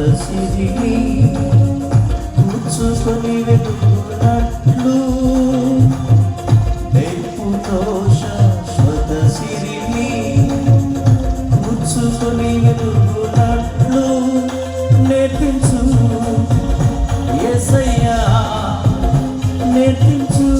శాశ్వత సిరిని కూర్చుకొని వెతుకున్నట్లు నేర్పుతో శాశ్వత సిరిని కూర్చుకొని వెతుకున్నట్లు నేర్పించు యేసయ్యా నేర్పించు.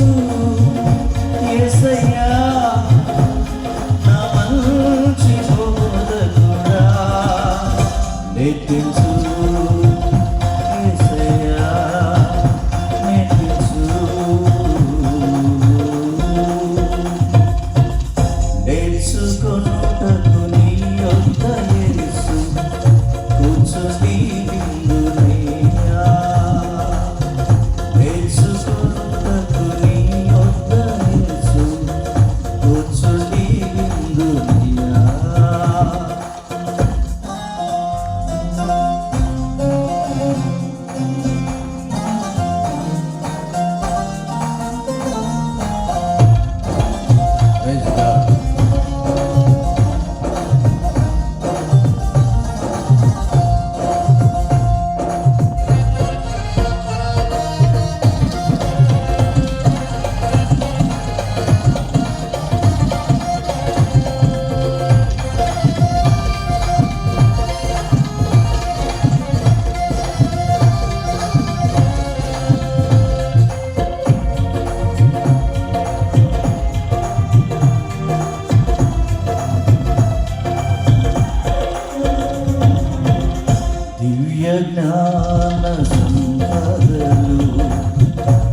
దివ్య జ్ఞాన సంపదలు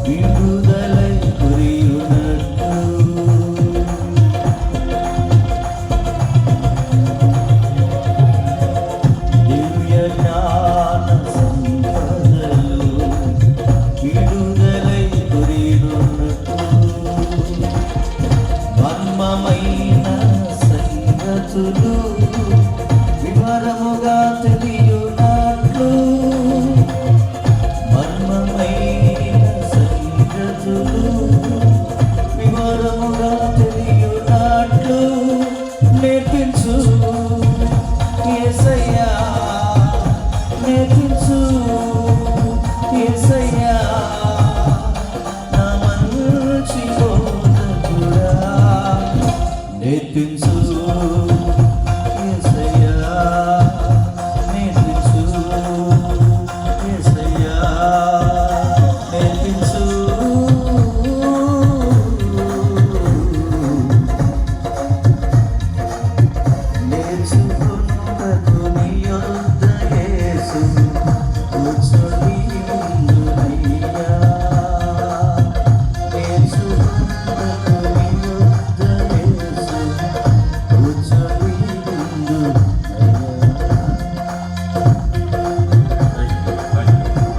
విడుదలై కురియునట్లు దివ్య జ్ఞాన సంపదలు విడుదలై కురియునట్లు మర్మమైన సంగతులు నేర్పించు యేసయ్యా